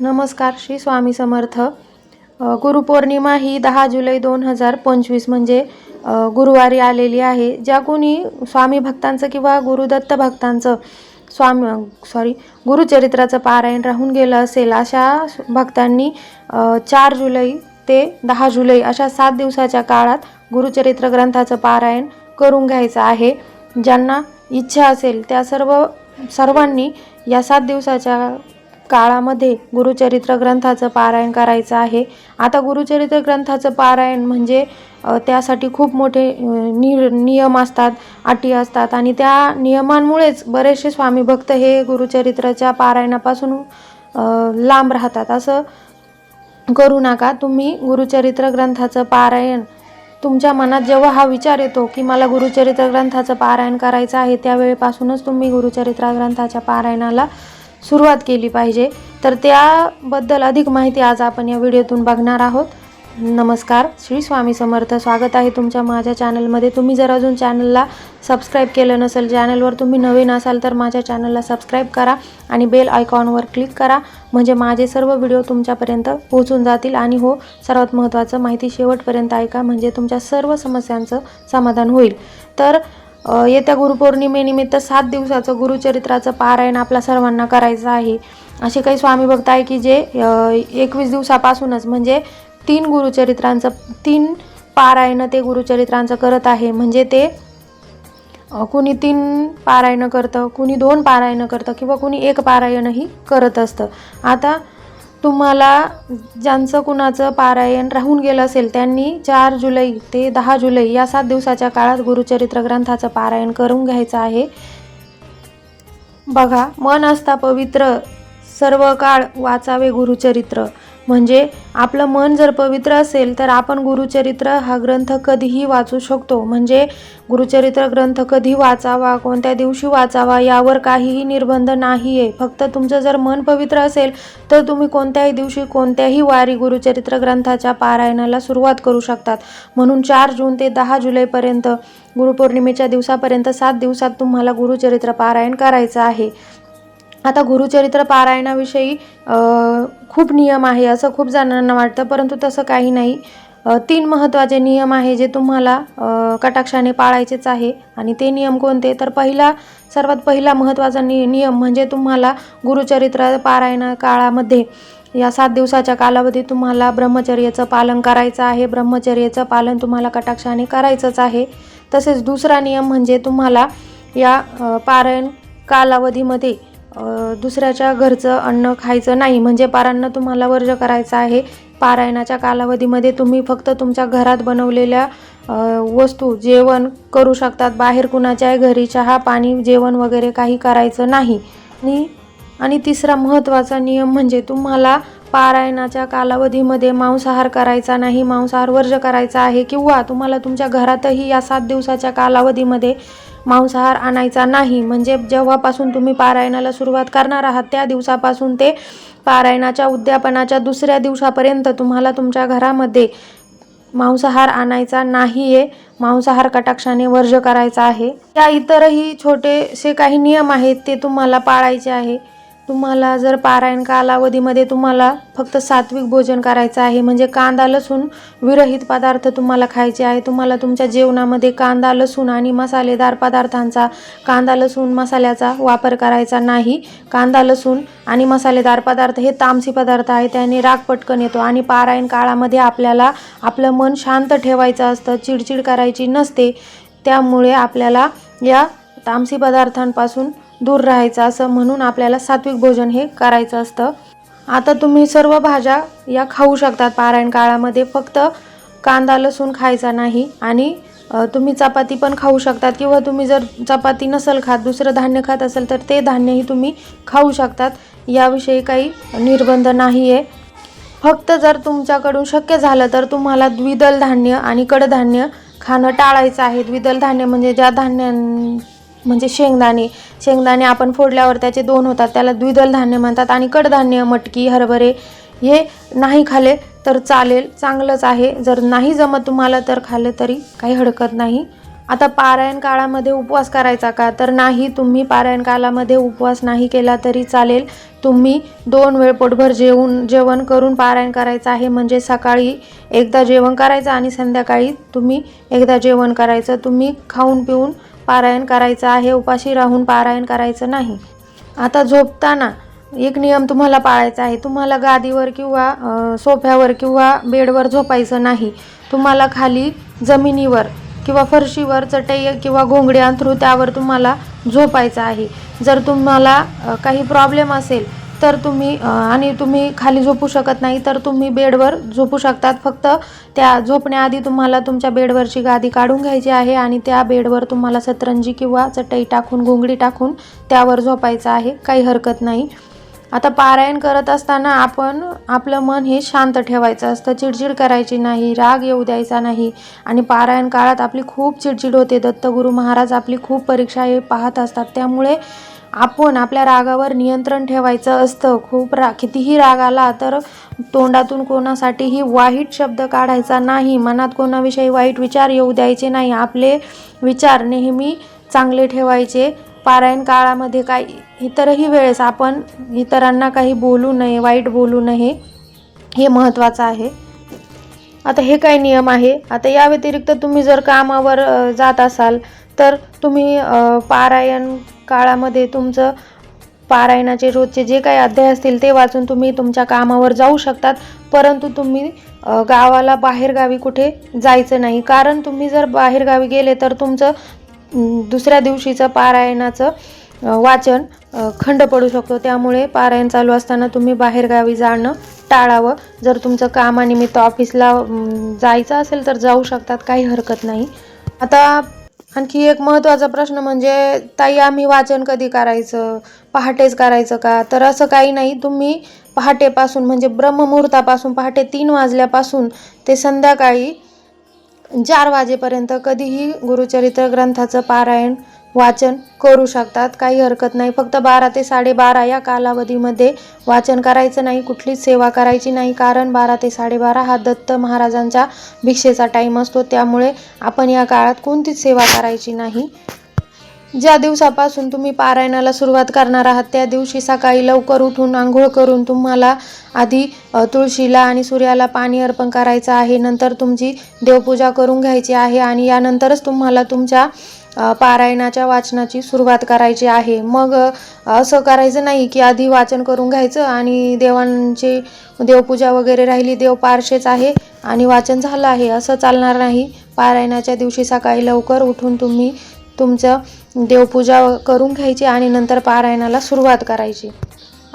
नमस्कार श्री स्वामी समर्थ. गुरुपौर्णिमा ही दहा जुलै दोन हजार पंचवीस म्हणजे गुरुवारी आलेली आहे. ज्या कोणी स्वामी भक्तांचं किंवा गुरुदत्त भक्तांचं स्वामी सॉरी गुरुचरित्राचं पारायण राहून गेलं असेल अशा भक्तांनी चार जुलै ते दहा जुलै अशा सात दिवसाच्या काळात गुरुचरित्र ग्रंथाचं पारायण करून घ्यायचं आहे. ज्यांना इच्छा असेल त्या सर्व सर्वांनी या सात दिवसाच्या काळामध्ये गुरुचरित्र ग्रंथाचं पारायण करायचं आहे. आता गुरुचरित्र ग्रंथाचं पारायण म्हणजे त्यासाठी खूप मोठे नि नियम असतात अटी असतात आणि त्या नियमांमुळेच बरेचसे स्वामी भक्त हे गुरुचरित्राच्या पारायणापासून लांब राहतात. असं करू नका. तुम्ही गुरुचरित्र ग्रंथाचं पारायण तुमच्या मनात जेव्हा हा विचार येतो की मला गुरुचरित्र ग्रंथाचं पारायण करायचं आहे त्यावेळेपासूनच तुम्ही गुरुचरित्र ग्रंथाच्या पारायणाला सुरुवात केली पाहिजे. तर त्याबद्दल अधिक माहिती आज आपण या व्हिडिओतून बघणार आहोत. नमस्कार. श्री स्वामी समर्थ. स्वागत आहे तुमच्या माझ्या चॅनलमध्ये. तुम्ही जर अजून चॅनलला सबस्क्राईब केलं नसेल चॅनलवर तुम्ही नवीन असाल तर माझ्या चॅनलला सबस्क्राईब करा आणि बेल आयकॉनवर क्लिक करा. म्हणजे माझे सर्व व्हिडिओ तुमच्यापर्यंत पोहोचून जातील. आणि हो सर्वात महत्त्वाचं माहिती शेवटपर्यंत ऐका. म्हणजे तुमच्या सर्व समस्यांचं समाधान होईल. तर येत्या गुरुपौर्णिमेनिमित्त सात दिवसाचं गुरुचरित्राचं पारायण आपल्या सर्वांना करायचं आहे. असे काही स्वामी भक्त आहे की जे एकवीस दिवसापासूनच म्हणजे तीन गुरुचरित्रांचं तीन पारायण ते गुरुचरित्रांचं करत आहे. म्हणजे ते कुणी तीन पारायणं करतं कुणी दोन पारायणं करतं किंवा कुणी एक पारायणही करत असतं. आता तुम्हाला ज्यांचं कुणाचं पारायण राहून गेलं असेल त्यांनी चार जुलै ते दहा जुलै या सात दिवसाच्या काळात गुरुचरित्र ग्रंथाचं पारायण करून घ्यायचं आहे. बघा मन असता पवित्र सर्व काळ वाचावे गुरुचरित्र. म्हणजे आपलं मन जर पवित्र असेल तर आपण गुरुचरित्र हा ग्रंथ कधीही वाचू शकतो. म्हणजे गुरुचरित्र ग्रंथ कधी वाचावा कोणत्या दिवशी वाचावा यावर काहीही निर्बंध नाही आहे फक्त तुमचं जर मन पवित्र असेल तर तुम्ही कोणत्याही दिवशी कोणत्याही वारी गुरुचरित्र ग्रंथाच्या पारायणाला सुरुवात करू शकतात. म्हणून चार जून ते दहा जुलैपर्यंत गुरुपौर्णिमेच्या दिवसापर्यंत सात दिवसात तुम्हाला गुरुचरित्र पारायण करायचं आहे. आता गुरुचरित्र पारायणाविषयी खूप नियम आहे असं खूप जणांना वाटतं परंतु तसं काही नाही. तीन महत्त्वाचे नियम आहे जे तुम्हाला कटाक्षाने पाळायचेच आहे. आणि ते नियम कोणते? तर पहिला सर्वात पहिला महत्त्वाचा नि नियम म्हणजे तुम्हाला गुरुचरित्र पारायणा काळामध्ये या सात दिवसाच्या कालावधीत तुम्हाला ब्रह्मचर्याचं पालन करायचं आहे. ब्रह्मचर्याचं पालन तुम्हाला कटाक्षाने करायचंच आहे. तसेच दुसरा नियम म्हणजे तुम्हाला या पारायण कालावधीमध्ये दुसऱ्याच्या घरचं अन्न खायचं नाही म्हणजे पारांना तुम्हाला वर्ज करायचं आहे. पारायणाच्या कालावधीमध्ये तुम्ही फक्त तुमच्या घरात बनवलेल्या वस्तू जेवण करू शकतात. बाहेर कुणाच्याही घरी चहा पाणी जेवण वगैरे काही करायचं नाही. आणि तिसरा महत्त्वाचा नियम म्हणजे तुम्हाला पारायणाच्या कालावधीमध्ये मांसाहार करायचा नाही मांसाहार वर्ज करायचा आहे किंवा तुम्हाला तुमच्या घरातही या सात दिवसाच्या कालावधीमध्ये मांसाहार आणायचा नाही. म्हणजे जेव्हापासून तुम्ही पारायणाला सुरुवात करणार आहात त्या दिवसापासून ते पारायणाच्या उद्यापनाच्या दुसऱ्या दिवसापर्यंत तुम्हाला तुमच्या घरामध्ये मांसाहार आणायचा नाही आहे मांसाहार कटाक्षाने वर्ज करायचा आहे. या इतरही छोटेसे काही नियम आहेत ते तुम्हाला पाळायचे आहे. तुम्हाला जर पारायण कालावधीमध्ये तुम्हाला फक्त सात्विक भोजन करायचं आहे म्हणजे कांदा लसूण विरहित पदार्थ तुम्हाला खायचे आहे तुम्हाला तुमच्या जेवणामध्ये कांदा लसूण आणि मसालेदार पदार्थांचा कांदा लसूण मसाल्याचा वापर करायचा नाही. कांदा लसूण आणि मसालेदार पदार्थ हे तामसी पदार्थ आहे त्याने राग पटकन येतो आणि पारायण काळामध्ये आपल्याला आपलं मन शांत ठेवायचं असतं चिडचिड करायची नसते. त्यामुळे आपल्याला या तामसी पदार्थांपासून दूर राहायचं असं म्हणून आपल्याला सात्विक भोजन हे करायचं असतं. आता तुम्ही सर्व भाज्या या खाऊ शकतात. पारायण काळामध्ये फक्त कांदा लसूण खायचा नाही आणि तुम्ही चपाती पण खाऊ शकतात किंवा तुम्ही जर चपाती नसेल खात दुसरं धान्य खात असेल तर ते धान्यही तुम्ही खाऊ शकतात. याविषयी काही निर्बंध नाही आहे फक्त जर तुमच्याकडून शक्य झालं तर तुम्हाला द्विदल धान्य आणि कडधान्य खाणं टाळायचं आहे. द्विदल धान्य म्हणजे ज्या धान्यां म्हणजे शेंगदाणे. शेंगदाणे आपण फोडल्यावर त्याचे दोन होतात त्याला द्विदल धान्य म्हणतात आणि कडधान्य मटकी हरभरे हे नाही खाले तर चालेल चांगलंच आहे. जर नाही जमत तुम्हाला तर खाले तरी काही हरकत नाही. आता पारायण काळामध्ये उपवास करायचा का? तर नाही तुम्ही पारायण काळामध्ये उपवास नाही केला तरी चालेल. तुम्ही दोन वेळ पोटभर जेवून जेवण करून पारायण करायचं आहे. म्हणजे सकाळी एकदा जेवण करायचं आणि संध्याकाळी तुम्ही एकदा जेवण करायचं. तुम्ही खाऊन पिऊन पारायण करायचं आहे उपाशी राहून पारायण करायचं नाही. आता झोपताना एक नियम तुम्हाला पाळायचा आहे. तुम्हाला गादीवर किंवा सोफ्यावर किंवा बेडवर झोपायचं नाही. तुम्हाला खाली जमिनीवर किंवा फरशीवर चटई किंवा घोंगड्या अंथरू त्यावर तुम्हाला झोपायचं आहे. जर तुम्हाला काही प्रॉब्लेम असेल तर तुम्ही आणि तुम्ही खाली झोपू शकत नाही तर तुम्ही बेडवर झोपू शकतात. फक्त त्या झोपण्याआधी तुम्हाला तुमच्या बेडवरची गादी काढून घ्यायची आहे आणि त्या बेडवर तुम्हाला सतरंजी किंवा चटई टाकून घोंगडी टाकून त्यावर झोपायचं आहे. काही हरकत नाही. आता पारायण करत असताना आपण आपलं मन हे शांत ठेवायचं असतं. चिडचिड करायची नाही राग येऊ द्यायचा नाही. आणि पारायण काळात आपली खूप चिडचिड होते. दत्तगुरू महाराज आपली खूप परीक्षा हे पाहत असतात. त्यामुळे आपण आपल्या रागावर नियंत्रण ठेवायचं असतं. खूप रा कितीही राग आला तर तोंडातून कोणासाठीही वाईट शब्द काढायचा नाही. मनात कोणाविषयी वाईट विचार येऊ द्यायचे नाही. आपले विचार नेहमी चांगले ठेवायचे. पारायण काळामध्ये काही इतरही वेळेस आपण इतरांना काही बोलू नये वाईट बोलू नये हे महत्त्वाचं आहे. आता हे काय नियम आहे. आता या व्यतिरिक्त तुम्ही जर कामावर जात असाल तर तुम्ही पारायण काळामध्ये तुमचं पारायणाचे रोजचे जे काही अध्याय असतील ते वाचून तुम्ही तुमच्या कामावर जाऊ शकतात. परंतु तुम्ही गावाला बाहेरगावी कुठे जायचं नाही. कारण तुम्ही जर बाहेरगावी गेले तर तुमचं दुसऱ्या दिवशीचं पारायणाचं वाचन खंड पडू शकतो. त्यामुळे पारायण चालू असताना तुम्ही बाहेरगावी जाणं टाळावं. जर तुमचं कामानिमित्त ऑफिसला जायचं असेल तर जाऊ शकतात. काही हरकत नाही. आता आणखी एक महत्त्वाचा प्रश्न म्हणजे ताई आम्ही वाचन कधी करायचं? पहाटेच करायचं का? तर असं काही नाही. तुम्ही पहाटेपासून म्हणजे ब्रह्ममुहूर्तापासून पहाटे तीन वाजल्यापासून ते संध्याकाळी चार वाजेपर्यंत कधीही गुरुचरित्र ग्रंथाचं पारायण वाचन करू शकतात. काही हरकत नाही. फक्त बारा ते साडेबारा या कालावधीमध्ये वाचन करायचं नाही कुठलीच सेवा करायची नाही. कारण बारा ते साडेबारा हा दत्त महाराजांच्या भिक्षेचा टाईम असतो. त्यामुळे आपण या काळात कोणतीच सेवा करायची नाही. ज्या दिवसापासून तुम्ही पारायणाला सुरुवात करणार आहात त्या दिवशी सकाळी लवकर उठून आंघोळ करून तुम्हाला आधी तुळशीला आणि सूर्याला पाणी अर्पण करायचं आहे. नंतर तुमची देवपूजा करून घ्यायची आहे आणि यानंतरच तुम्हाला तुमच्या पारायणाच्या वाचनाची सुरुवात करायची आहे. मग असं करायचं नाही की आधी वाचन करून घ्यायचं आणि देवांची देवपूजा वगैरे राहिली देव पारशेच आहे आणि वाचन झालं आहे. असं चालणार नाही. पारायणाच्या दिवशी सकाळी लवकर उठून तुम्ही तुमचं देवपूजा करून घ्यायची आणि नंतर पारायणाला सुरुवात करायची.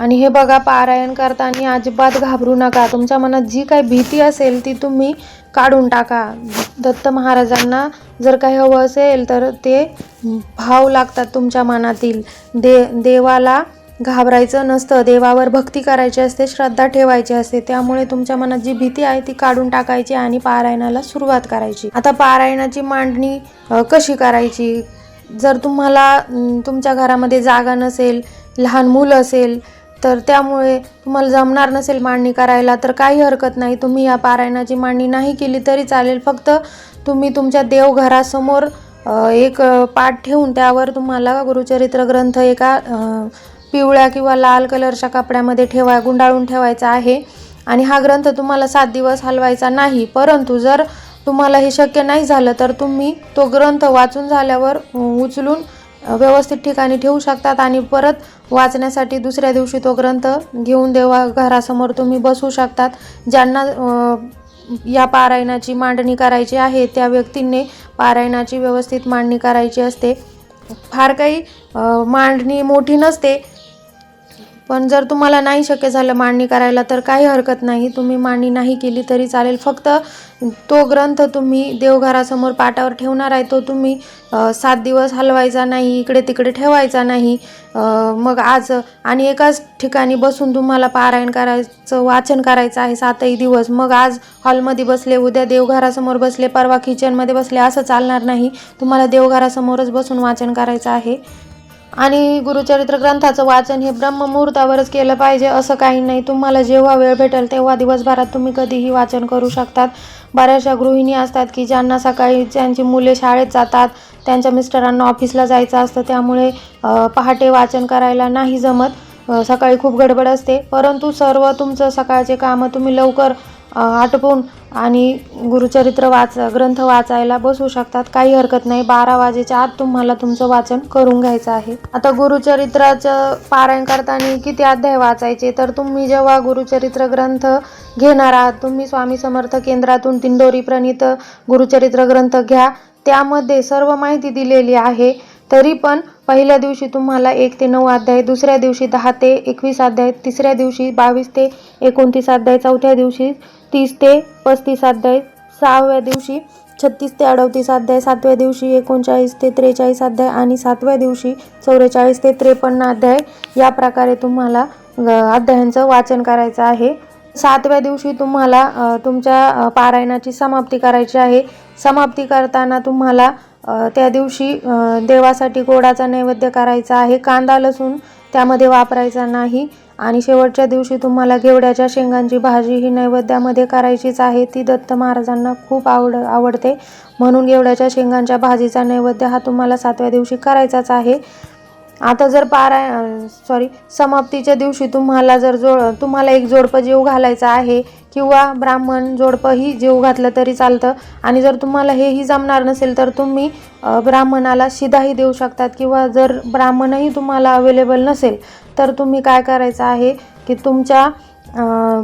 आणि हे बघा पारायण करताना अजिबात घाबरू नका. तुमच्या मनात जी काही भीती असेल ती तुम्ही काढून टाका. दत्त महाराजांना जर काही हवं असेल तर ते भाव लागतात तुमच्या मनातील. दे देवाला घाबरायचं नसतं. देवावर भक्ती करायची असते श्रद्धा ठेवायची असते. त्यामुळे तुमच्या मनात जी भीती आहे ती काढून टाकायची आणि पारायणाला सुरुवात करायची. आता पारायणाची मांडणी कशी करायची? जर तुम्हाला तुमच्या घरामध्ये जागा नसेल लहान मुलं असेल तर त्यामुळे तुम्हाला जमणार नसेल मांडणी करायला तर काही हरकत नाही. तुम्ही या पारायणाची मांडणी नाही केली तरी चालेल. फक्त तुम्ही तुमच्या देवघरासमोर एक पाठ ठेवून त्यावर तुम्हाला गुरुचरित्र ग्रंथ एका पिवळ्या किंवा लाल कलरच्या कपड्यामध्ये ठेवा गुंडाळून ठेवायचा आहे. आणि हा ग्रंथ तुम्हाला सात दिवस हलवायचा नाही. परंतु जर तुम्हाला हे शक्य नाही झालं तर तुम्ही तो ग्रंथ वाचून झाल्यावर उचलून व्यवस्थित ठिकाणी ठेवू शकतात आणि परत वाचण्यासाठी दुसऱ्या दिवशी तो ग्रंथ घेऊन देवा घरासमोर तुम्ही बसू शकतात. ज्यांना या पारायणाची मांडणी करायची आहे त्या व्यक्तींनी पारायणाची व्यवस्थित मांडणी करायची असते. फार काही मांडणी मोठी नसते पण जर तुम्हाला नाही शक्य झालं मांडणी करायला तर काही हरकत नाही. तुम्ही मांडणी नाही केली तरी चालेल. फक्त तो ग्रंथ तुम्ही देवघरासमोर पाटावर ठेवणार आहे. तो तुम्ही सात दिवस हलवायचा नाही इकडे तिकडे ठेवायचा नाही. मग आज आणि एकाच ठिकाणी बसून तुम्हाला पारायण करायचं वाचन करायचं आहे सातही दिवस. मग आज हॉलमध्ये बसले उद्या देवघरासमोर बसले परवा किचनमध्ये बसले असं चालणार नाही. तुम्हाला देवघरासमोरच बसून वाचन करायचं आहे. आणि गुरुचरित्र ग्रंथाचं वाचन हे ब्रह्ममुहूर्तावरच केलं पाहिजे असं काही नाही. तुम्हाला जेव्हा वेळ भेटेल तेव्हा दिवसभरात तुम्ही कधीही वाचन करू शकतात. बऱ्याचशा गृहिणी असतात की ज्यांना सकाळी ज्यांची मुले शाळेत जातात त्यांच्या मिस्टरांना ऑफिसला जायचं असतं त्यामुळे पहाटे वाचन करायला नाही जमत. सकाळी खूप गडबड असते. परंतु सर्व तुमचं सकाळचे कामं तुम्ही लवकर आटपून आणि गुरुचरित्र वाच ग्रंथ वाचायला बसू शकतात. काही हरकत नाही. बारा वाजेच्या आत तुम्हाला तुमचं वाचन करून घ्यायचं आहे. आता गुरुचरित्राचं पारायण करताना किती अध्याय वाचायचे? तर तुम्ही जेव्हा गुरुचरित्र ग्रंथ घेणार आहात तुम्ही स्वामी समर्थ केंद्रातून दिंडोरी प्रणित गुरुचरित्र ग्रंथ घ्या. त्यामध्ये सर्व माहिती दिलेली आहे. तरी पण पहिल्या दिवशी तुम्हाला एक ते नऊ अध्याय दुसऱ्या दिवशी दहा ते एकवीस अध्याय तिसऱ्या दिवशी बावीस ते एकोणतीस अध्याय चौथ्या दिवशी तीस ते पस्तीस अध्याय. सहाव्या दिवशी छत्तीस ते अडतीस अध्याय. सातव्या दिवशी एकोणचाळीस ते त्रेचाळीस अध्याय आणि सातव्या दिवशी चौवेचाळीस ते त्रेपन्न अध्याय. या प्रकारे तुम्हाला अध्यायांचं वाचन करायचं आहे. सातव्या दिवशी तुम्हाला तुमच्या पारायणाची समाप्ती करायची आहे. समाप्ती करताना तुम्हाला त्या दिवशी देवासाठी गोडाचा नैवेद्य करायचा आहे. कांदा लसूण त्यामध्ये वापरायचा नाही. आणि शेवटच्या दिवशी तुम्हाला घेवड्याच्या शेंगांची भाजी ही नैवेद्यामध्ये करायचीच आहे. ती दत्त महाराजांना खूप आवड आवडते. म्हणून घेवड्याच्या शेंगांच्या भाजीचा नैवेद्य हा तुम्हाला सातव्या दिवशी करायचाच आहे. आता जर पाराय सॉरी समाप्तीच्या दिवशी तुम्हाला जर जोड तुम्हाला एक जोडपं जीव घालायचा आहे किंवा ब्राह्मण जोडपंही जीव घातलं तरी चालतं. आणि जर तुम्हाला हेही जमणार नसेल तर तुम्ही ब्राह्मणाला शिधाही देऊ शकतात किंवा जर ब्राह्मणही तुम्हाला अवेलेबल नसेल तर तुम्ही काय करायचं आहे की तुमच्या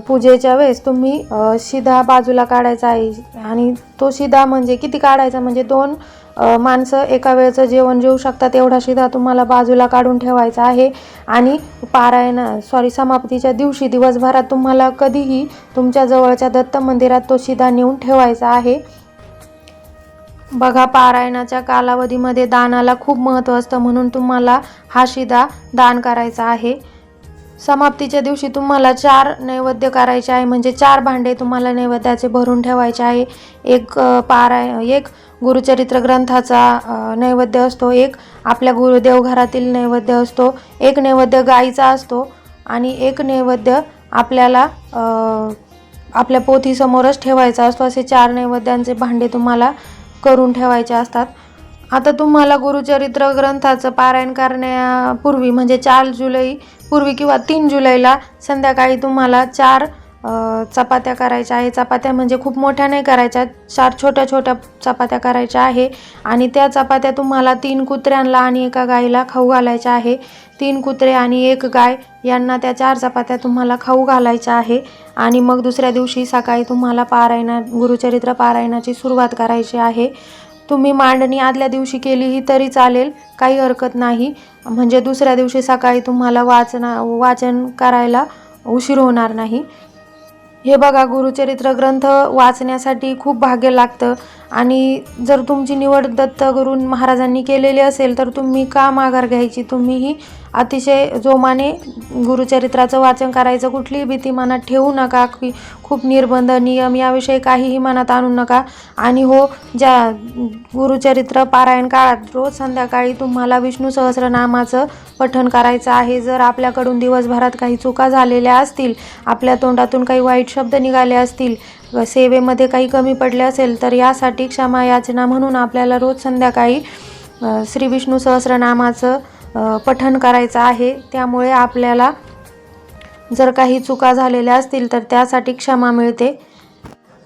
पूजेच्या वेळेस तुम्ही शिधा बाजूला काढायचा आहे. आणि तो शिधा म्हणजे किती काढायचा? म्हणजे दोन माणसं एका वेळचं जेवण जेवू शकतात एवढा शिधा तुम्हाला बाजूला काढून ठेवायचा आहे. आणि पारायण सॉरी समाप्तीच्या दिवशी दिवसभरात तुम्हाला कधीही तुमच्या जवळच्या दत्त मंदिरात तो शिधा नेऊन ठेवायचा आहे. बघा पारायणाच्या कालावधीमध्ये दानाला खूप महत्त्व असतं म्हणून तुम्हाला हा शिदा दान करायचा आहे. समाप्तीच्या दिवशी तुम्हाला चार नैवेद्य करायचे आहे. म्हणजे चार भांडे तुम्हाला नैवेद्याचे भरून ठेवायचे आहे. एक पाराय एक गुरुचरित्र ग्रंथाचा नैवेद्य असतो. एक आपल्या गुरु देवघरातील नैवेद्य असतो. एक नैवेद्य गाईचा असतो. आणि एक नैवेद्य आपल्याला आपल्या पोथीसमोरच ठेवायचा असतो. असे चार नैवेद्यांचे भांडे तुम्हाला करून ठेवायचे असतात. आता तुम्हाला गुरुचरित्र ग्रंथाचं पारायण करण्यापूर्वी म्हणजे चार जुलै पूर्वी किंवा तीन जुलैला संध्याकाळी तुम्हाला चार चपात्या करायच्या आहे. चपात्या म्हणजे खूप मोठ्या नाही करायच्या चार छोट्या छोट्या चपात्या करायच्या आहे. आणि त्या चपात्या तुम्हाला तीन कुत्र्यांना आणि एका गाईला खाऊ घालायच्या आहे. तीन कुत्रे आणि एक गाय यांना त्या चार चपात्या तुम्हाला खाऊ घालायच्या आहे. आणि मग दुसऱ्या दिवशी सकाळी तुम्हाला पारायणा गुरुचरित्र पारायणाची सुरुवात करायची आहे. तुम्ही मांडणी आदल्या दिवशी केलीही तरी चालेल काही हरकत नाही. म्हणजे दुसऱ्या दिवशी सकाळी तुम्हाला वाचना वाचन करायला उशीर होणार नाही. हे बघा गुरुचरित्र ग्रंथ वाचण्यासाठी खूप भाग्य लागतं. आणि जर तुमची निवड दत्तगुरून महाराजांनी केलेली असेल तर तुम्ही का माघार घ्यायची? तुम्हीही अतिशय जोमाने गुरुचरित्राचं वाचन करायचं कुठलीही भीती मनात ठेवू नका. की खूप निर्बंध नियम याविषयी काहीही मनात आणू नका. आणि हो ज्या गुरुचरित्र पारायण काळात रोज संध्याकाळी तुम्हाला विष्णू सहस्रनामाचं पठण करायचं आहे जर आपल्याकडून दिवसभरात काही चुका झालेल्या असतील आपल्या तोंडातून काही वाईट शब्द निघाले असतील सेवेमध्ये काही कमी पडले असेल तर यासाठी क्षमा याचना म्हणून आपल्याला रोज संध्याकाळी श्री विष्णू सहस्रनामाचं पठन पठण करायचं आहे. त्यामुळे आपल्याला जर काही चुका झालेल्या असतील तर त्यासाठी क्षमा मिळते.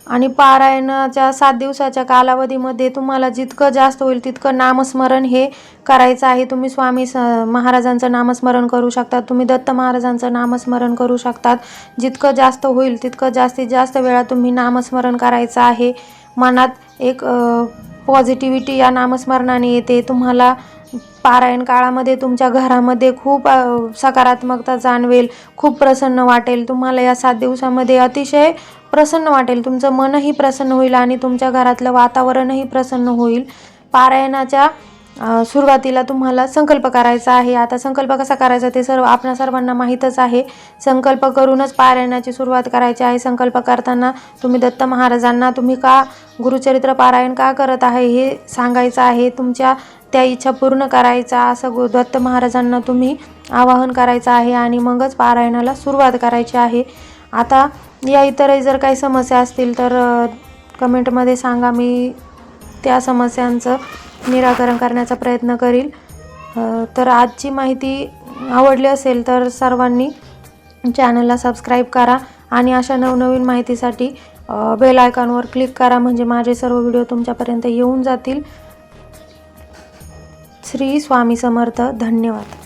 आणि पारायणाच्या सात दिवसाच्या कालावधीमध्ये तुम्हाला जितकं जास्त होईल तितकं नामस्मरण हे करायचं आहे. तुम्ही स्वामी स महाराजांचं नामस्मरण करू शकतात तुम्ही दत्त महाराजांचं नामस्मरण करू शकतात. जितकं जास्त होईल तितकं जास्तीत जास्त वेळा तुम्ही नामस्मरण करायचं आहे. मनात एक पॉझिटिव्हिटी या नामस्मरणाने येते. तुम्हाला पारायण काळामध्ये तुमच्या घरामध्ये खूप सकारात्मकता जाणवेल खूप प्रसन्न वाटेल. तुम्हाला या सात दिवसामध्ये अतिशय प्रसन्न वाटेल. तुमचं मनही प्रसन्न होईल आणि तुमच्या घरातलं वातावरणही प्रसन्न होईल. पारायणाच्या सुरुवातीला तुम्हाला संकल्प करायचा आहे. आता संकल्प कसा करायचा ते सर्व आपणा सर्वांना माहीतच आहे. संकल्प करूनच पारायणाची सुरुवात करायची आहे. संकल्प करताना तुम्ही दत्त महाराजांना तुम्ही का गुरुचरित्र पारायण का करत आहे हे सांगायचं आहे. तुमच्या त्या इच्छा पूर्ण करायचा असं गु दत्त महाराजांना तुम्ही आवाहन करायचं आहे आणि मगच पारायणाला सुरुवात करायची आहे. आता या इतरही जर काही समस्या असतील तर कमेंटमध्ये सांगा. मी त्या समस्यांचं निराकरण करण्याचा प्रयत्न करील. तर आजची माहिती आवडली असेल तर सर्वांनी चॅनलला सबस्क्राईब करा आणि अशा नवनवीन माहितीसाठी बेल आयकॉनवर क्लिक करा. म्हणजे माझे सर्व व्हिडिओ तुमच्यापर्यंत येऊन जातील. श्री स्वामी समर्थ. धन्यवाद.